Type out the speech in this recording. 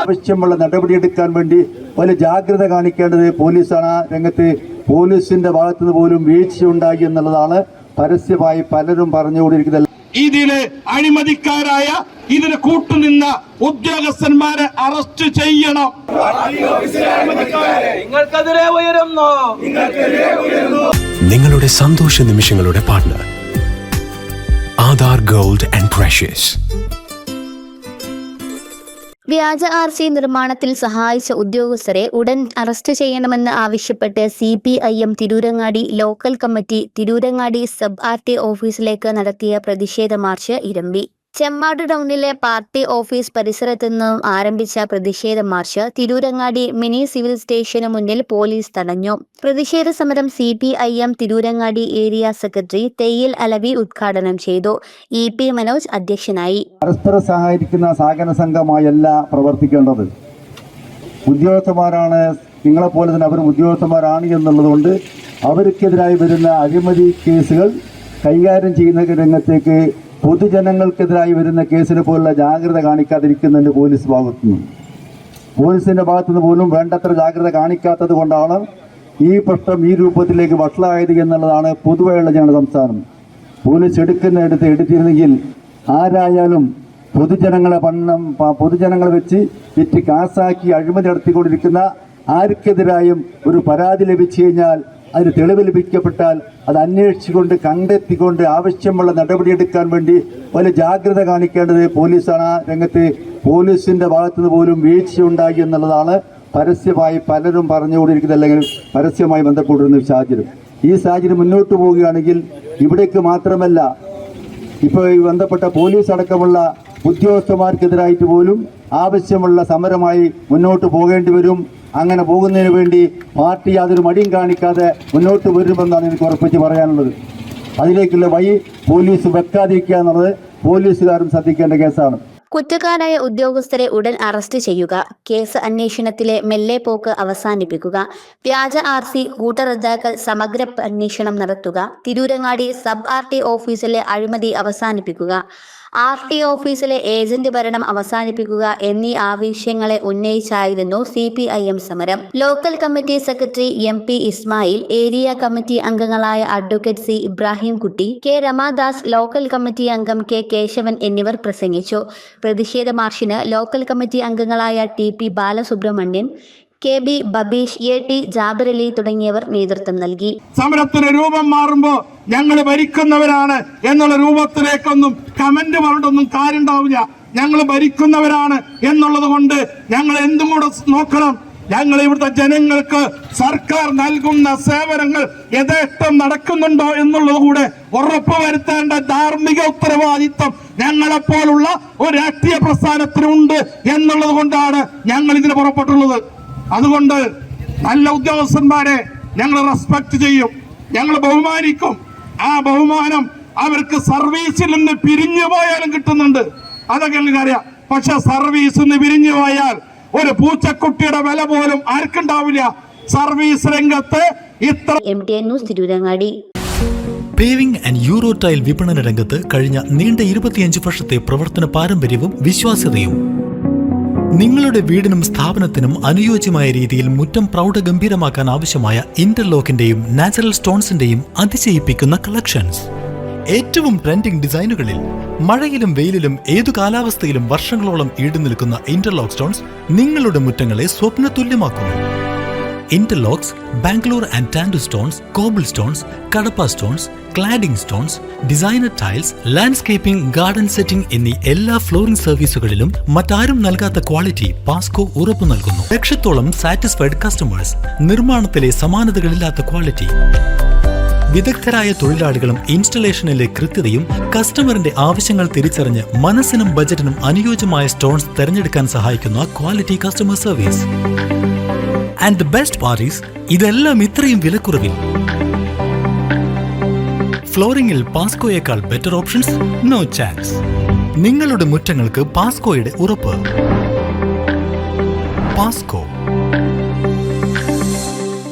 ആവശ്യമുള്ള നടപടിയെടുക്കാൻ വേണ്ടി വലിയ ജാഗ്രത കാണിക്കേണ്ടത് പോലീസാണ്. രംഗത്ത് പോലീസിന്റെ ഭാഗത്തുനിന്ന് പോലും വീഴ്ച വീഴ്ചയുണ്ടായി എന്നുള്ളതാണ് പരസ്യമായി പലരും പറഞ്ഞുകൊണ്ടിരിക്കുന്നത്. ഇതിൽ അഴിമതിക്കാരായ ഇതിന് കൂട്ടുനിന്ന ഉദ്യോഗസ്ഥന്മാരെ അറസ്റ്റ് ചെയ്യണം. നിങ്ങൾക്കെതിരെ ഉയരുന്നു. നിങ്ങളുടെ സന്തോഷ നിമിഷങ്ങളുടെ partner. Aadhaar gold and precious. വ്യാജ ആർ സി നിർമ്മാണത്തിൽ സഹായിച്ച ഉദ്യോഗസ്ഥരെ ഉടൻ അറസ്റ്റ് ചെയ്യണമെന്ന് ആവശ്യപ്പെട്ട് C P I M Tirurangadi local committee Tirurangadi sub R T ഓഫീസിലേക്ക് നടത്തിയ പ്രതിഷേധ മാർച്ച് ഇരമ്പി. ചെമ്മാട് ടൗണിലെ പാർട്ടി ഓഫീസ് പരിസരത്തു നിന്നും ആരംഭിച്ച പ്രതിഷേധ മാർച്ച് തിരൂരങ്ങാടി മിനി സിവിൽ സ്റ്റേഷന് മുന്നിൽ പോലീസ് തടഞ്ഞു. പ്രതിഷേധ സമരം C P I M Tirurangadi area secretary Theyyil Alavi ഉദ്ഘാടനം ചെയ്തു. ഇ പി മനോജ് അധ്യക്ഷനായി. പരസ്പരം സഹകരിക്കുന്ന സഹകരണ സംഘമായല്ല പ്രവർത്തിക്കേണ്ടത്. ഉദ്യോഗസ്ഥന്മാരാണ് നിങ്ങളെപ്പോലെ തന്നെ അവരും ഉദ്യോഗസ്ഥന്മാരാണ് എന്നുള്ളതുകൊണ്ട് അവർക്കെതിരായി വരുന്ന അഴിമതി കേസുകൾ കൈകാര്യം ചെയ്യുന്ന രംഗത്തേക്ക് പൊതുജനങ്ങൾക്കെതിരായി വരുന്ന കേസിനെ പോലുള്ള ജാഗ്രത കാണിക്കാതിരിക്കുന്നുണ്ട് പോലീസ് ഭാഗത്തുനിന്ന്. പോലീസിന്റെ ഭാഗത്തുനിന്ന് പോലും വേണ്ടത്ര ജാഗ്രത കാണിക്കാത്തത് കൊണ്ടാണ് ഈ പ്രശ്നം ഈ രൂപത്തിലേക്ക് വഷളായത് എന്നുള്ളതാണ് പൊതുവെയുള്ള ഞങ്ങളുടെ സംസ്ഥാനം പോലീസ് എടുക്കുന്ന എടുത്ത് എടുത്തിരുന്നെങ്കിൽ ആരായാലും പൊതുജനങ്ങളെ പണം പൊതുജനങ്ങളെ വെച്ച് വിറ്റ് കാസാക്കി അഴിമതി നടത്തിക്കൊണ്ടിരിക്കുന്ന ആർക്കെതിരായും ഒരു പരാതി ലഭിച്ചു കഴിഞ്ഞാൽ അതിന് തെളിവ് ലഭിക്കപ്പെട്ടാൽ അത് അന്വേഷിച്ചുകൊണ്ട് കണ്ടെത്തിക്കൊണ്ട് ആവശ്യമുള്ള നടപടിയെടുക്കാൻ വേണ്ടി വലിയ ജാഗ്രത കാണിക്കേണ്ടത് പോലീസാണ്. ആ രംഗത്ത് പോലീസിന്റെ ഭാഗത്തുനിന്ന് പോലും വീഴ്ച വീഴ്ചയുണ്ടായി എന്നുള്ളതാണ് പരസ്യമായി പലരും പറഞ്ഞുകൊണ്ടിരിക്കുന്നത് അല്ലെങ്കിൽ പരസ്യമായി ബന്ധപ്പെട്ടിരുന്ന സാഹചര്യം. ഈ സാഹചര്യം മുന്നോട്ട് പോവുകയാണെങ്കിൽ ഇവിടേക്ക് മാത്രമല്ല ഇപ്പോൾ ബന്ധപ്പെട്ട പോലീസ് അടക്കമുള്ള ഉദ്യോഗസ്ഥന്മാർക്കെതിരായിട്ട് പോലും ആവശ്യമുള്ള സമരമായി മുന്നോട്ട് പോകേണ്ടി വരും. അങ്ങനെ പോകുന്നതിന് വേണ്ടി പാർട്ടി യാതൊരു മടിയും കാണിക്കാതെ മുന്നോട്ട് വരുമെന്നാണ് എനിക്ക് ഉറപ്പിച്ച് പറയാനുള്ളത്. അതിലേക്കുള്ള വഴി പോലീസ് വെക്കാതിരിക്കുക എന്നുള്ളത് പോലീസുകാരും ശ്രദ്ധിക്കേണ്ട കേസാണ്. കുറ്റക്കാരായ ഉദ്യോഗസ്ഥരെ ഉടൻ അറസ്റ്റ് ചെയ്യുക കേസ് അന്വേഷണത്തിലെ മെല്ലെ പോക്ക് അവസാനിപ്പിക്കുക വ്യാജ ആർ സി കൂട്ടറദ്ദാക്കൽ സമഗ്ര അന്വേഷണം നടത്തുക തിരൂരങ്ങാടി സബ് ആർ ടി ഓഫീസിലെ അഴിമതി അവസാനിപ്പിക്കുക ആർ ടി ഓഫീസിലെ ഏജന്റ് ഭരണം അവസാനിപ്പിക്കുക എന്നീ ആവശ്യങ്ങളെ ഉന്നയിച്ചായിരുന്നു സി പി ഐ എം സമരം. Local committee secretary M P Ismail area committee അംഗങ്ങളായ advocate C Ibrahim Kutty K Ramadas local committee അംഗം കെ കേശവൻ എന്നിവർ പ്രസംഗിച്ചു. പ്രതിഷേധ മാർഷിന് ലോക്കൽ കമ്മിറ്റി അംഗങ്ങളായ T P Balasubramanian K B Babeesh A T Jabir Ali തുടങ്ങിയവർ നേതൃത്വം നൽകി. സമരത്തിന് രൂപം മാറുമ്പോ ഞങ്ങൾ ഭരിക്കുന്നവരാണ് എന്നുള്ള രൂപത്തിലേക്കൊന്നും കമന്റ് പറഞ്ഞിട്ടൊന്നും കാര്യമുണ്ടാവില്ല. ഞങ്ങൾ ഭരിക്കുന്നവരാണ് എന്നുള്ളത് കൊണ്ട് ഞങ്ങൾ എന്തും കൂടെ നോക്കണം? ഞങ്ങൾ ഇവിടുത്തെ ജനങ്ങൾക്ക് സർക്കാർ നൽകുന്ന സേവനങ്ങൾ യഥേഷ്ടം നടക്കുന്നുണ്ടോ എന്നുള്ളത് കൂടെ ഉറപ്പ് വരുത്തേണ്ട ധാർമ്മിക ഉത്തരവാദിത്വം ഞങ്ങളെപ്പോലുള്ള ഒരു രാഷ്ട്രീയ പ്രസ്ഥാനത്തിനുണ്ട് എന്നുള്ളത് കൊണ്ടാണ് ഞങ്ങൾ ഇതിന് പുറപ്പെട്ടുള്ളത്. അതുകൊണ്ട് നല്ല ഉദ്യോഗസ്ഥന്മാരെ ഞങ്ങൾ റെസ്പെക്ട് ചെയ്യും. ഞങ്ങൾ ബഹുമാനിക്കും. ആ ബഹുമാനം അവർക്ക് സർവീസിൽ നിന്ന് പിരിഞ്ഞു പോയാലും കിട്ടുന്നുണ്ട്. അതൊക്കെ എനിക്കറിയാം പക്ഷെ സർവീസിൽ നിന്ന് പിരിഞ്ഞു പോയാൽ ഒരു പൂച്ചക്കുട്ടിയുടെ വില പോലും ആർക്കുണ്ടാവില്ല. സർവീസ് രംഗത്ത് ഇത്ര M T news Tirurangadi. Paving and euro tile വിപണന രംഗത്ത് കഴിഞ്ഞ നീണ്ട ഇരുപത്തിയഞ്ച് വർഷത്തെ പ്രവർത്തന പാരമ്പര്യവും വിശ്വാസ്യതയും. നിങ്ങളുടെ വീടിനും സ്ഥാപനത്തിനും അനുയോജ്യമായ രീതിയിൽ മുറ്റം പ്രൗഢഗംഭീരമാക്കാൻ ആവശ്യമായ ഇന്റർലോക്കിന്റെയും നാച്ചുറൽ സ്റ്റോൺസിന്റെയും അതിശയിപ്പിക്കുന്ന കളക്ഷൻസ് ഏറ്റവും ട്രെൻഡിംഗ് ഡിസൈനുകളിൽ മഴയിലും വെയിലിലും ഏതു കാലാവസ്ഥയിലും വർഷങ്ങളോളം ഈടു നിൽക്കുന്ന ഇന്റർലോക്ക് സ്റ്റോൺസ് നിങ്ങളുടെ മുറ്റങ്ങളെ സ്വപ്ന തുല്യമാക്കുന്നു interlocks Bangalore and Tandur stones cobble stones Cuddapah stones cladding stones designer tiles landscaping garden setting എന്നീ എല്ലാ ഫ്ലോറിംഗ് സർവീസുകളിലും മറ്റാരും നൽകാത്ത ക്വാളിറ്റി പാസ്കോ ഉറപ്പു നൽകുന്നു. ലക്ഷത്തോളം സാറ്റിസ്ഫൈഡ് കസ്റ്റമേഴ്സ് നിർമ്മാണത്തിലെ സമാനതകളില്ലാത്ത ക്വാളിറ്റി വിദഗ്ധരായ തൊഴിലാളികളും ഇൻസ്റ്റലേഷനിലെ കൃത്യതയും കസ്റ്റമറിന്റെ ആവശ്യങ്ങൾ തിരിച്ചറിഞ്ഞ് മനസ്സിനും ബജറ്റിനും അനുയോജ്യമായ സ്റ്റോൺസ് തിരഞ്ഞെടുക്കാൻ സഹായിക്കുന്ന quality customer service and the best parties ഇതെല്ലാം ഇത്രയും വിലക്കുറവിൽ. ഫ്ലോറിംഗിൽ പാസ്കോയേക്കാൾ ബെറ്റർ ഓപ്ഷൻസ് നോ ചാൻസ് നിങ്ങളുടെ മുറ്റങ്ങൾക്ക് പാസ്കോയുടെ ഉറപ്പ്. പാസ്കോ